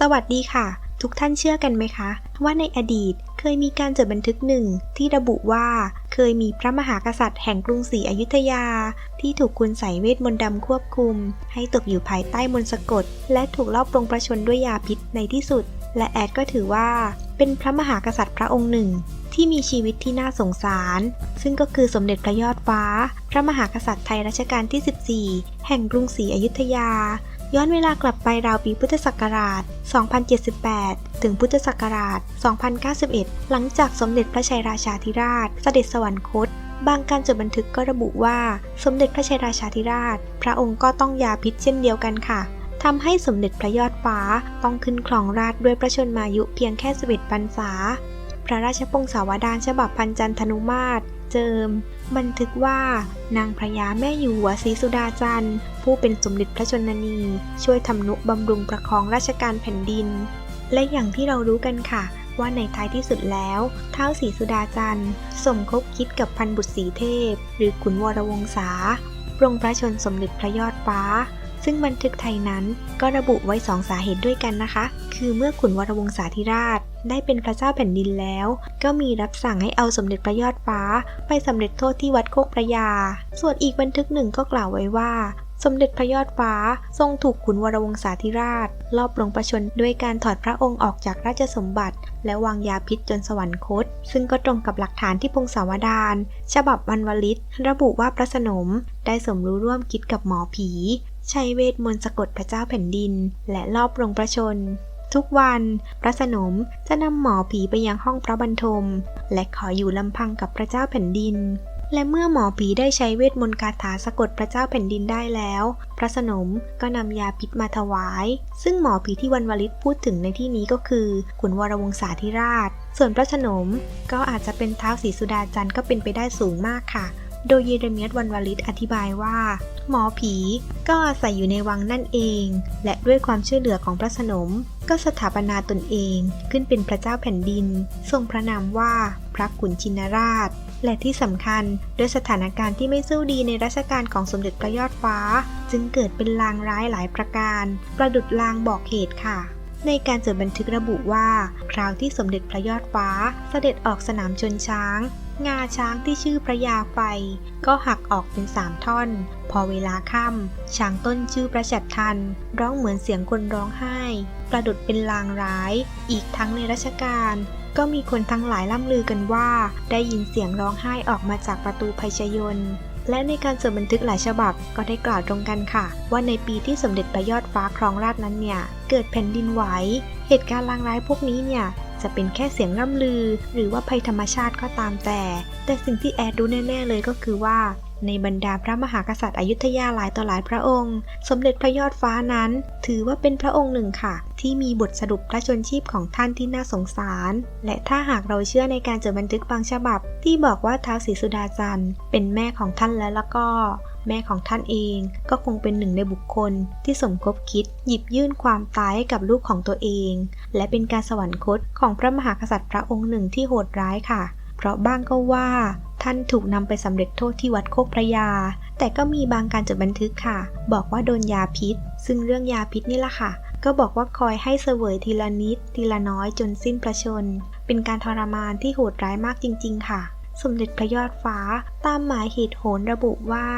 สวัสดีค่ะ ทุกท่านเชื่อกันไหมคะ ว่าในอดีตเคยมีการจดบันทึกหนึ่งที่ระบุว่าเคยมีพระมหากษัตริย์แห่งกรุงศรีอยุธยา ที่ถูกคุณใส่เวทมนต์ดำควบคุม ให้ตกอยู่ภายใต้มนต์สะกด และถูกลอบปรงประชนด้วยยาพิษในที่สุด และแอดก็ถือว่า เป็นพระมหากษัตริย์พระองค์หนึ่ง ที่มีชีวิตที่น่าสงสาร ซึ่งก็คือสมเด็จพระยอดฟ้า พระมหากษัตริย์ไทยรัชกาลที่ 14 แห่งกรุงศรีอยุธยา ย้อนเวลากลับไปราวปีพุทธศักราช 2078 ถึงพุทธศักราช 2091 หลังจากสมเด็จพระชัยราชาธิราช เสด็จสวรรคต บางการจดบันทึกก็ระบุว่าสมเด็จพระชัยราชาธิราช พระองค์ก็ต้องยาพิษเช่นเดียวกันค่ะทำให้สมเด็จพระยอดฟ้าต้องขึ้นครองราชด้วยพระชนมายุเพียงแค่ 11 พรรษา พระราชปงสาวดารฉบับพันจันทนุมาตร เจิม บันทึกว่านางพระยาแม่อยู่หัวศรีสุดาจันทร์ ผู้เป็นสมเด็จพระชนนี ช่วยทำนุบำรุงประคองราชการแผ่นดิน และอย่างที่เรารู้กันค่ะ ว่าในท้ายที่สุดแล้วเท้าศรีสุดาจันทร์ สมคบคิดกับพันบุตรศรีเทพ หรือขุนวรวงศาปรงพระชนสมเด็จพระยอดฟ้า ซึ่งบันทึกไทยนั้นก็ระบุไว้สองสาเหตุด้วยกันนะคะ คือเมื่อขุนวรวงศาธิราช ได้เป็นพระเจ้าแผ่นดินแล้ว ก็มีรับสั่งให้เอาสมเด็จพระยอดฟ้า ไปสำเร็จโทษที่วัดโคกพระยา ส่วนอีกบันทึกหนึ่งก็กล่าวไว้ว่า สมเด็จพระยอดฟ้าทรงถูกขุนวรวงศาธิราช ลอบลงประชนด้วยการถอดพระองค์ออกจากราชสมบัติ และวางยาพิษจนสวรรคต ซึ่งก็ตรงกับหลักฐานที่พงศาวดารฉบับวันวลิตระบุว่าพระสนมได้สมรู้ร่วมคิดกับหมอผี ใช้เวทมนต์สะกดพระเจ้าแผ่นดิน และลอบปลงประชน ทุกวัน พระสนมจะนำหมอผีไปยังห้องพระบรรทม และขออยู่ลำพังกับพระเจ้าแผ่นดิน และเมื่อหมอผีได้ใช้เวทมนต์คาถาสะกดพระเจ้าแผ่นดินได้แล้ว พระสนมก็นำยาพิษมาถวาย ซึ่งหมอผีที่วันวลิตพูดถึงในที่นี้ก็คือขุนวรวงศาธิราช ส่วนพระสนมก็อาจจะเป็นเท้าศรีสุดาจันทร์ก็เป็นไปได้สูงมากค่ะ โดยเยเรเมียสวันวาลิตอธิบายว่า หมอผีก็อาศัยอยู่ในวังนั่นเอง และด้วยความช่วยเหลือของพระสนม ก็สถาปนาตนเองขึ้นเป็นพระเจ้าแผ่นดิน ทรงพระนามว่าพระขุนชินราช และที่สำคัญด้วยสถานการณ์ที่ไม่สู้ดีในรัชกาลของสมเด็จพระยอดฟ้า จึงเกิดเป็นลางร้ายหลายประการ ประดุดลางบอกเหตุค่ะในการจดบันทึกระบุว่า คราวที่สมเด็จพระยอดฟ้าเสด็จออกสนามชนช้าง งาช้างที่ชื่อพระยาไฟ ก็หักออกเป็นสามท่อน พอเวลาค่ำช้างต้นชื่อประชัดทัน ร้องเหมือนเสียงคนร้องไห้ ประดุดเป็นลางร้าย อีกทั้งในรัชกาลก็มีคนทั้งหลายล่ำลือกันว่า ได้ยินเสียงร้องไห้ออกมาจากประตูภัยชยนและในการจดบันทึกหลายฉบับก็ได้กล่าวตรงกันค่ะ ว่าในปีที่สมเด็จพระยอดฟ้าครองราชนั้นเนี่ย เกิดแผ่นดินไหว เหตุการณ์ลางร้ายพวกนี้เนี่ย จะเป็นแค่เสียงร่ำลือ หรือว่าภัยธรรมชาติก็ตามแต่ แต่สิ่งที่แอดรู้แน่ ๆ เลยก็คือว่า ในบรรดาพระมหากษัตริย์อยุธยาหลายต่อหลายพระองค์ สมเด็จพระยอดฟ้านั้น ถือว่าเป็นพระองค์หนึ่งค่ะ ที่มีบทสรุปพระชนชีพของท่านที่น่าสงสาร และถ้าหากเราเชื่อในการจดบันทึกบางฉบับ ที่บอกว่าท้าวศรีสุดาจันทร์เป็นแม่ของท่านแล้วแล้วก็ แม่ของท่านเองก็คงเป็นหนึ่งในบุคคลที่สมคบคิดหยิบยื่นความตายให้กับลูกของตัวเอง และเป็นการสวรรคตของพระมหากษัตริย์พระองค์หนึ่งที่โหดร้ายค่ะ เพราะบ้างก็ว่าท่านถูกนำไปสำเร็จโทษที่วัดโคกพระยา แต่ก็มีบางการจดบันทึกค่ะ บอกว่าโดนยาพิษ ซึ่งเรื่องยาพิษนี่แหละค่ะ ก็บอกว่าคอยให้เสวยทีละนิด ทีละน้อยจนสิ้นประชน เป็นการทรมานที่โหดร้ายมากจริง ๆ ค่ะ สมเด็จพระยอดฟ้าตามหมายเหตุโหนระบุว่า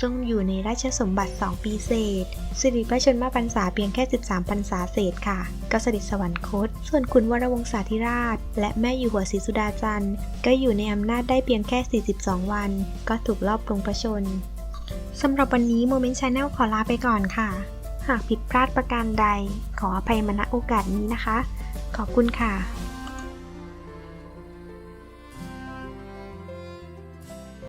ทรงอยู่ในราชสมบัติ 2 ปีเศษ สิริพระชนมพรรษาเพียงแค่ 13พรรษาเศษค่ะ ก็เสด็จสวรรคต ส่วนคุณวรวงศาธิราช และแม่อยู่หัวศรีสุดาจันทร์ ก็อยู่ในอำนาจได้เพียงแค่ 42 วัน ก็ถูกลอบลงประชน สำหรับวันนี้โมเมนต์ชาแนลขอลาไปก่อนค่ะ หากผิดพลาดประการใด ขออภัยมาณโอกาสนี้นะคะ ขอบคุณค่ะ